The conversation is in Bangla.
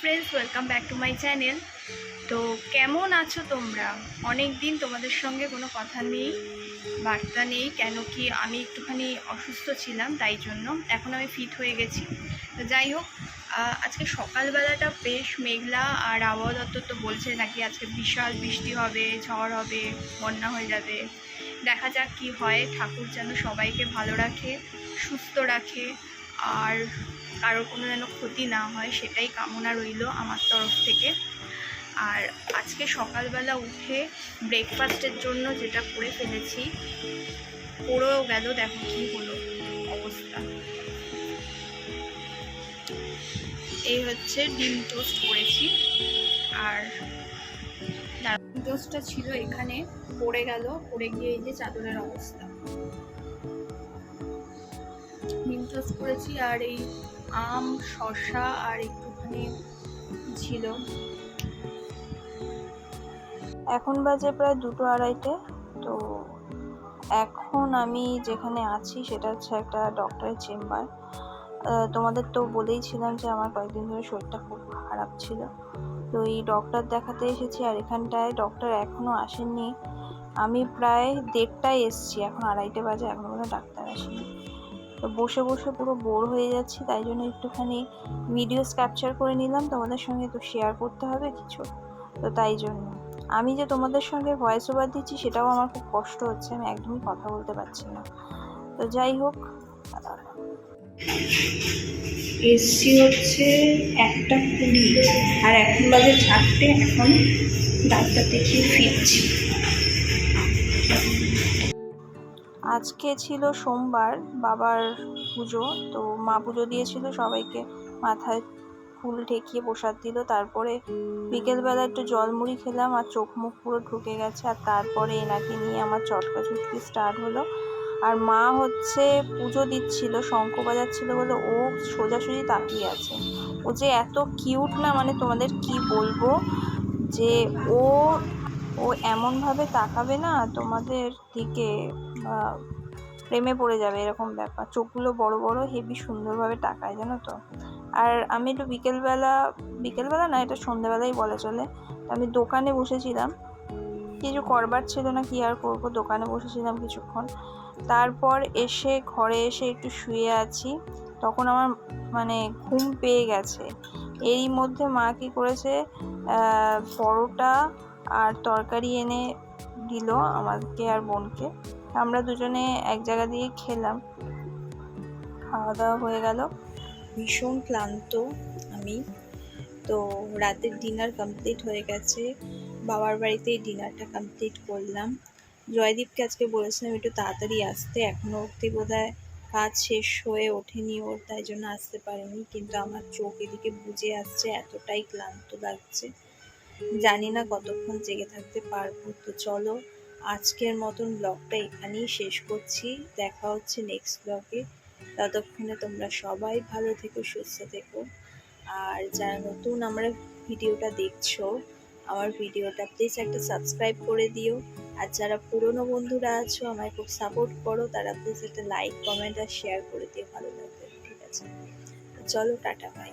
Friends welcome back to my channel তো কেমন আছো তোমরা? অনেক দিন তোমাদের সঙ্গে কোনো কথা নেই, বার্তা নেই, কেন কি আমি একটুখানি অসুস্থ ছিলাম, তাই জন্য এখন আমি ফিট হয়ে গেছি। তো যাই হোক আজকে সকালবেলাটা বেশ মেঘলা আর আবহাওয়া দত্ত তো বলছে নাকি আজকে বিশাল বৃষ্টি হবে, ঝড় হবে, বন্যা হয়ে যাবে। দেখা যাক কি হয়, ঠাকুর যেন সবাইকে ভালো রাখে, সুস্থ রাখে। আর কারোর কোনো যেন ক্ষতি না হয় সেটাই কামনা রইল আমার তরফ থেকে। আর আজকে সকালবেলা উঠে ব্রেকফাস্টের জন্য যেটা করে ফেলেছি পড়েও গেল, দেখো কী হলো অবস্থা। এই হচ্ছে ডিম টোস্ট করেছি। আর ডিম টোস্টটা ছিল এখানে, পড়ে গেল, পড়ে গিয়ে এই যে চাদরের অবস্থা। ডিম টোস্ট করেছি আর এই আম, শসা আর একটুখানি ছিল। এখন বাজে প্রায় দুটো আড়াইটে, তো এখন আমি যেখানে আছি সেটা হচ্ছে একটা ডক্টরের চেম্বার তোমাদের তো বলেইছিলাম যে আমার কয়েকদিন ধরে শরীরটা খুব খারাপ ছিল। তো এই ডক্টর দেখাতে এসেছি আর এখানটায় ডক্টর এখনও আসেননি। আমি প্রায় দেড়টায় এসছি, এখন আড়াইটে বাজে এখনও কোনো ডাক্তার আসেনি। তো বসে বসে পুরো বোর হয়ে যাচ্ছি, তাই জন্য একটুখানি ভিডিওস ক্যাপচার করে নিলাম। তোমাদের সঙ্গে তো শেয়ার করতে হবে কিছু। তো তাই জন্য। আমি যে তোমাদের সঙ্গে ভয়েস ওভার দিচ্ছি, সেটাও আমার খুব কষ্ট হচ্ছে, আমি একদমই কথা বলতে পারছি না। তো যাই হোক। এসছি হচ্ছে একটা কুড়ি, আর এখন বাজে চারটে, এখন ডাক্তার দেখিয়ে ফিরছি। আজকে ছিল সোমবার, বাবার পুজো। তো মা পুজো দিয়েছিল, সবাইকে মাথায় ফুল ঠেকিয়ে প্রসাদ দিল। তারপরে বিকেলবেলা একটু জলমুড়ি খেলাম আর চোখ মুখ পুরো ঢুকে গেছে। আর তারপরে এনাকে নিয়ে আমার চটকা চুটকি স্টার্ট হলো। আর মা হচ্ছে পুজো দিচ্ছিল, শঙ্খ বাজাচ্ছিল বলে ও সোজাসুজি তাকিয়ে আছে। ও যে এত কিউট না মানে তোমাদের কি বলব? যে ও ও এমনভাবে তাকাবে না, তোমাদের দিকে প্রেমে পড়ে যাবে এরকম ব্যাপার। চোখগুলো বড় বড় হেভি সুন্দরভাবে তাকায়, জানো তো? আর আমি একটু বিকেলবেলা বিকেলবেলা না, এটা সন্ধ্যেবেলাই বলা চলে, আমি দোকানে বসেছিলাম। কিছু করবার ছিল না, কি আর করব? দোকানে বসেছিলাম কিছুক্ষণ। তারপর এসে ঘরে এসে একটু শুয়ে আছি। তখন আমার মানে ঘুম পেয়ে গেছে। এরই মধ্যে মা কী করেছে পরোটা আর তরকারি এনে দিল আমাকে আর বোনকে। আমরা দুজনে এক জায়গা দিয়ে খেলাম। খাওয়া দাওয়া হয়ে গেল। ভীষণ ক্লান্ত আমি। তো রাতের ডিনার কমপ্লিট হয়ে গেছে। বাবার বাড়িতেই ডিনারটা কমপ্লিট করলাম। জয়দীপকে আজকে বলেছিলাম একটু তাড়াতাড়ি আসতে। এখনও অবধি বোধহয় কাজ শেষ হয়ে ওঠেনি ওর, তাই জন্য আসতে পারেনি। কিন্তু আমার চোখ এদিকে বুঝে আসছে, এতটাই ক্লান্ত লাগছে। জানি না কতক্ষণ জেগে থাকতে পারব। তো চলো, আজকের মতন ব্লগটা এখানেই শেষ করছি। দেখা হচ্ছে নেক্সট ব্লগে ততক্ষণে তোমরা সবাই ভালো থেকো, সুস্থ থেকো। আর যারা নতুন আমরা ভিডিওটা দেখছ, আমার ভিডিওটা প্লিজ একটা সাবস্ক্রাইব করে দিও। আর যারা পুরনো বন্ধুরা আছো, আমায় খুব সাপোর্ট করো, তারা প্লিজ একটা লাইক কমেন্ট আর শেয়ার করে দিও, ভালো লাগবে। ঠিক আছে? চলো, টাটা বাই